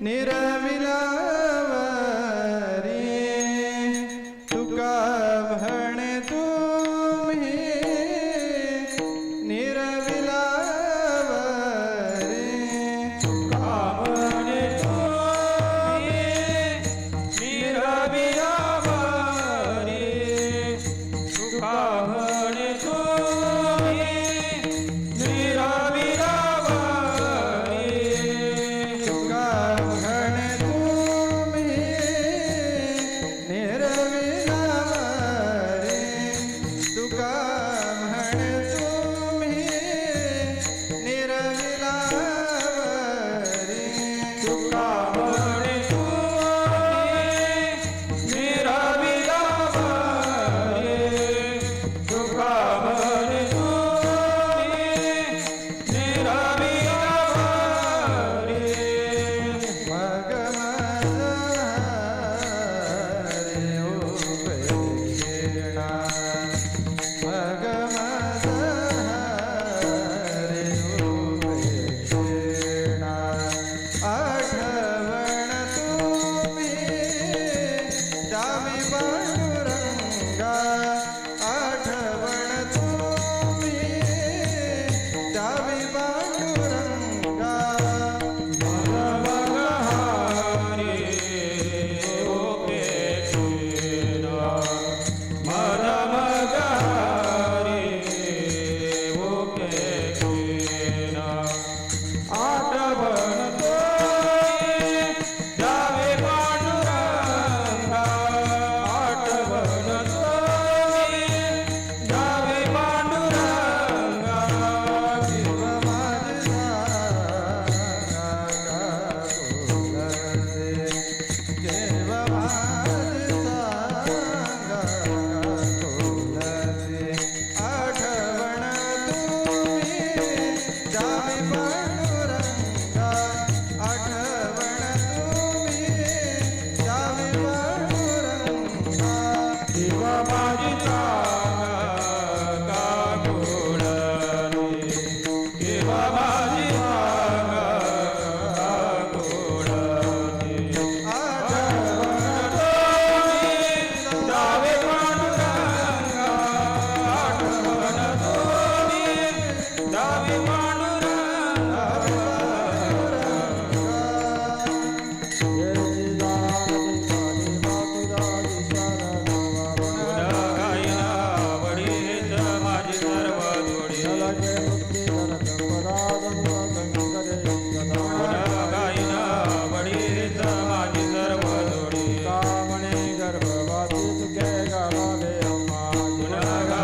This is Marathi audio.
निरविलावरी तुका म्हणे तुम्ही निरविलावरी तुका म्हणे तुम्ही casa. Viva Magdalena!